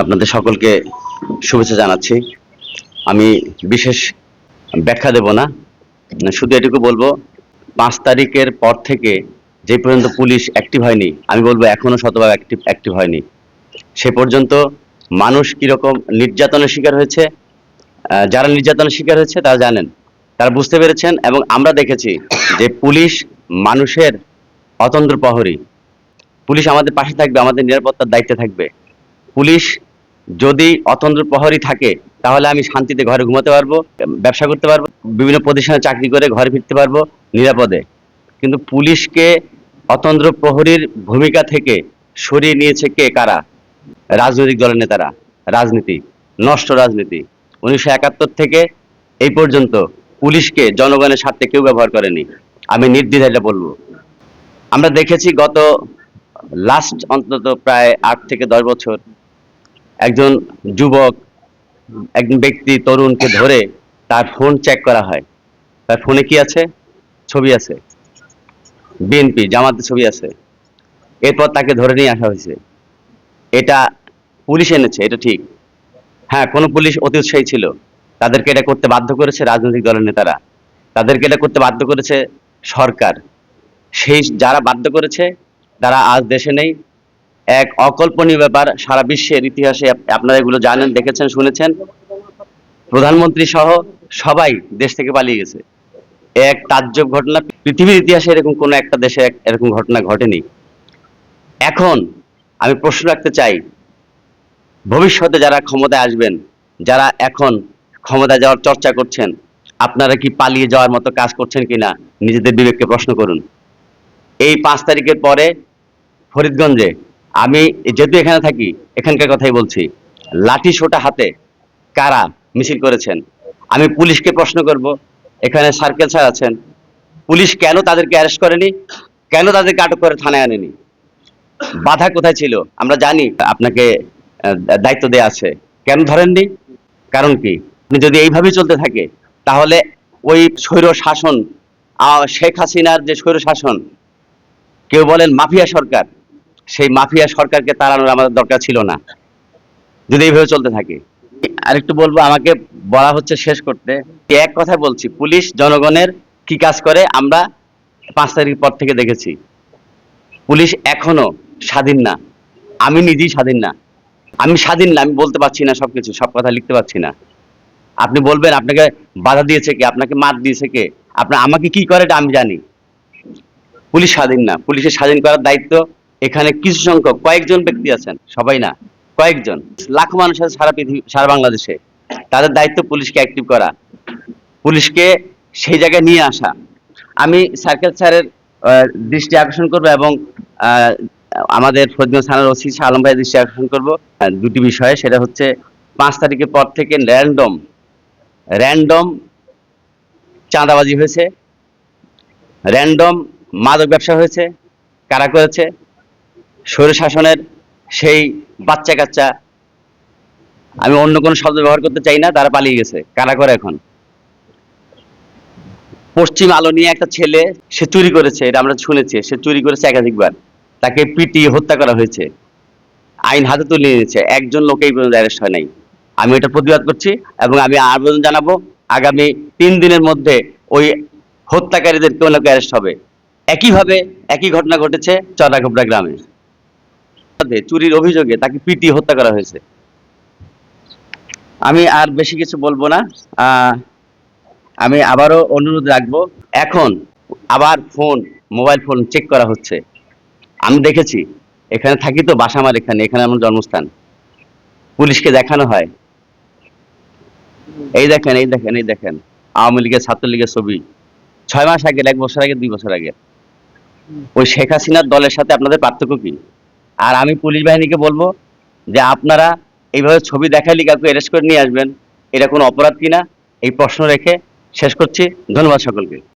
আপনাদের সকলকে শুভেচ্ছা জানাচ্ছি। আমি বিশেষ ব্যাখ্যা দেব না। শুধু এটুকু বলব, পাঁচ তারিখের পর থেকে যে পর্যন্ত পুলিশ অ্যাক্টিভ হয়নি, আমি বলব এখনও শতভাগ অ্যাক্টিভ অ্যাক্টিভ হয়নি। সে পর্যন্ত মানুষ কীরকম নির্যাতনের শিকার হয়েছে যারা নির্যাতনের শিকার হয়েছে তারা জানেন, তারা বুঝতে পেরেছেন এবং আমরা দেখেছি যে পুলিশ মানুষের অতন্ত্র প্রহরী। পুলিশ আমাদের পাশে থাকবে, আমাদের নিরাপত্তার দায়িত্বে থাকবে। পুলিশ যদি অতন্ত্র প্রহরী থাকে, তাহলে আমি শান্তিতে ঘরে ঘুমাতে পারব, ব্যবসা করতে পারব, বিভিন্ন প্রতিষ্ঠানে চাকরি করে ঘরে ফিরতে পারব নিরাপদে। কিন্তু পুলিশকে অতন্ত্র প্রহরীর ভূমিকা থেকে সরিয়ে নিয়েছে কে? কারা? রাজনৈতিক দলের নেতারা। রাজনীতি, নষ্ট রাজনীতি। উনিশশো একাত্তর থেকে এই পর্যন্ত পুলিশকে জনগণের স্বার্থে কেউ ব্যবহার করেনি। আমি নির্দ্বিধায় বলব। আমরা দেখেছি গত লাস্ট অন্তত প্রায় আট থেকে দশ বছর একজন যুবক, একজন ব্যক্তি, তরুণকে ধরে তার ফোন চেক করা হয়। তার ফোনে কি আছে? ছবি আছে। বিএনপি জামাতের ছবি আছে। এরপর তাকে ধরে নিয়ে আসা হয়েছে। এটা পুলিশ এনেছে, এটা ঠিক। হ্যাঁ কোনো পুলিশ অতি উৎসাহী ছিল। তাদেরকে এটা করতে বাধ্য করেছে রাজনৈতিক দলের নেতারা। তাদেরকে এটা করতে বাধ্য করেছে সরকার। সেই যারা বাধ্য করেছে, তারা আজ দেশে নেই। এক অকল্পনীয় ব্যাপার সারা বিশ্বের ইতিহাসে আপনারা এগুলো জানেন, দেখেছেন, শুনেছেন। প্রধানমন্ত্রী সহ সবাই দেশ থেকে পালিয়ে গেছে। এক তাজ্জব ঘটনা, পৃথিবীর ইতিহাসে এরকম কোনো একটা দেশে এরকম ঘটনা ঘটেনি। এখন আমি প্রশ্ন রাখতে চাই, ভবিষ্যতে যারা ক্ষমতায় আসবেন, যারা এখন ক্ষমতায় যাওয়ার চর্চা করছেন, আপনারা কি পালিয়ে যাওয়ার মতো কাজ করছেন কিনা, নিজেদের বিবেককে প্রশ্ন করুন। এই পাঁচ তারিখের পরে ফরিদগঞ্জে আমি যেহেতু এখানে থাকি, এখানকার কথাই বলছি। লাঠি সোটা হাতে কারা মিছিল করেছেন? আমি পুলিশকে প্রশ্ন করব, এখানে সার্কেল স্যার আছেন। পুলিশ কেন তাদেরকে অ্যারেস্ট করেনি? কেন তাদেরকে আটক করে থানায় আনেনি? বাধা কোথায় ছিল? আমরা জানি আপনাকে দায়িত্ব দেয়া আছে। কেন ধরেননি? কারণ কি? আপনি যদি এইভাবেই চলতে থাকে, তাহলে ওই স্বৈর শাসন শেখ হাসিনার যে স্বৈর শাসন, কেউ বলেন মাফিয়া সরকার সেই মাফিয়া সরকারকে তাড়ানোর আমাদের দরকার ছিল না। যদি এইভাবে চলতে থাকে। আরেকটু বলব, আমাকে বলা হচ্ছে শেষ করতে। এক কথা বলছি, পুলিশ জনগণের কি কাজ করে আমরা পাঁচ তারিখ পর থেকে দেখেছি। পুলিশ এখনও স্বাধীন না। আমি নিজেই স্বাধীন না। আমি স্বাধীন না, আমি বলতে পারছি না সবকিছু, সব কথা লিখতে পারছি না। আপনি বলবেন, আপনাকে বাধা দিয়েছে কে? আপনাকে মাত দিয়েছে কে? আপনার আমাকে কি করে এটা আমি জানি। পুলিশ স্বাধীন না। পুলিশের স্বাধীন করার দায়িত্ব এখানে কিছু সংখ্যক, কয়েকজন ব্যক্তি আছেন, সবাই না, কয়েকজন। লাখ মানুষ আছে সারা পৃথিবী, সারা বাংলাদেশে। তাদের দায়িত্ব পুলিশকে অ্যাক্টিভ করা। পুলিশকে সেই জায়গায় নিয়ে আসা। আমি সার্কেল স্যারের দৃষ্টি আকর্ষণ করব এবং আমাদের ফরিদগঞ্জ থানার ওসি শাহ আলম ভাইয়ের দৃষ্টি আকর্ষণ করব। দুটি বিষয়ে, সেটা হচ্ছে পাঁচ তারিখের পর থেকে র্যান্ডম র্যান্ডম চাঁদাবাজি হয়েছে। র্যান্ডম মাদক ব্যবসা হয়েছে। কারা করেছে? স্বৈর শাসনের সেই বাচ্চা কাচ্চা আমি অন্য কোনো শব্দ ব্যবহার করতে চাই না, তারা পালিয়ে গেছে। কারা করে এখন? পশ্চিম আলো নিয়ে একটা ছেলে, সে চুরি করেছে, এটা আমরা শুনেছি, সে চুরি করেছে একাধিকবার। তাকে পিটিয়ে হত্যা করা হয়েছে। আইন হাতে তুলে নিয়েছে। একজন লোক এই পর্যন্ত অ্যারেস্ট হয় নাই। আমি এটা প্রতিবাদ করছি এবং আমি আবেদন জানাব, আগামী তিন দিনের মধ্যে ওই হত্যাকারীদের কেউ না অ্যারেস্ট হবে। একইভাবে একই ঘটনা ঘটেছে চড়াঘোবড়া গ্রামে। চুরির অভিযোগে তাকে পিটিয়ে হত্যা করা হয়েছে। আমি আর বেশি কিছু বলব না। আমি আবারও অনুরোধ রাখব, এখন আবার ফোন, মোবাইল ফোন চেক করা হচ্ছে। আমি দেখেছি, এখানে থাকি তো, বাসা আমার এখানে এখানে আমার জন্মস্থান। পুলিশকে দেখানো হয়। এই দেখেন এই দেখেন এই দেখেন, আওয়ামী লীগের ছাত্রলীগের ছবি। ছয় মাস আগে, এক বছর আগে, দুই বছর আগে। ওই শেখ হাসিনার দলের সাথে আপনাদের পার্থক্য কি? আর আমি পুলিশ বাহিনীকে বলব যে আপনারা এইভাবে ছবি দেখাইলে কাউকে অ্যারেস্ট করে নিয়ে আসবেন। এটা কোনো অপরাধ কিনা? এই প্রশ্ন রেখে শেষ করছি। ধন্যবাদ সকলকে।